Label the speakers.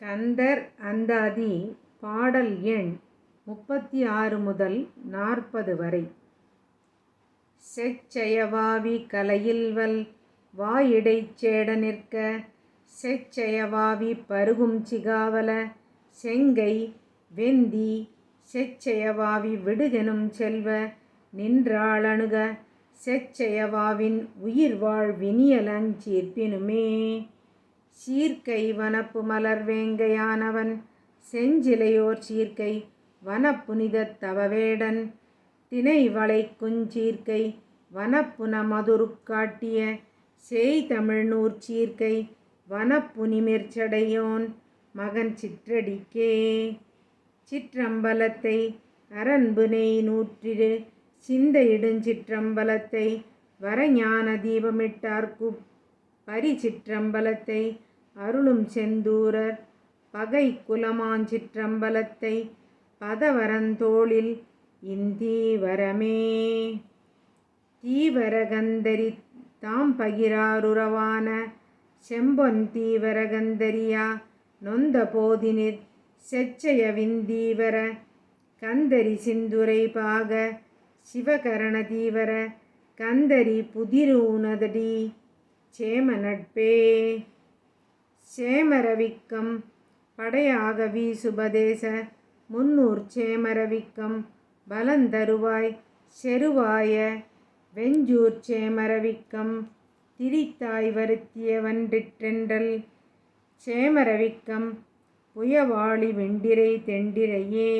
Speaker 1: கந்தர் அந்தாதி பாடல் எண் முப்பத்தி ஆறு முதல் நாற்பது வரை. செச்செயவாவி கலையில்வல் வாயிடைச் சேட நிற்க செச்செயவாவி பருகும் சிகாவல செங்கை வெந்தி செச்செயவாவி விடுகெனும் செல்வ நின்றாளணுக செச்செயவாவின் உயிர்வாழ் வினியலஞ் சீர்ப்பினுமே. சீர்க்கை வனப்பு மலர் வேங்கையானவன் செஞ்சிலையோர் சீர்க்கை வனப்புனிதத் தவவேடன். தினை வளை சீர்க்கை வனப்புன மதுருக் காட்டிய சேய்தமிழ்நூற் சீர்க்கை வனப்புனிமிர்ச்சடையோன் மகன் சிற்றடிக்கே. சிற்றம்பலத்தை அரன்புநெய் நூற்றிடு சிந்த சிற்றம்பலத்தை வரஞான தீபமிட்டார்க்குப் பரிசிற்றம்பலத்தை அருளும் செந்தூரர். பகை குலமாஞ்சிற்றம்பலத்தை பதவரந்தோளில் இந்தீவரமே. தீவரகந்தரி தாம் பகிராருறவான செம்பொன் தீவரகந்தரியா நொந்த போதினிற் செச்சய விந்தீவர கந்தரி சிந்துரை பாக சிவகரண தீவர கந்தரி புதிரூனதடி சேம நட்பே சேமரவிக்கம். படையாக வீசுபதேச. முன்னூர் சேமரவிக்கம். பலந்தருவாய் செருவாய. வெஞ்சூர் சேமரவிக்கம். திரித்தாய் வருத்திய வன்றிற்றென்றல் சேமரவிக்கம். புயவாளி வெண்டிரை தெண்டிரையே.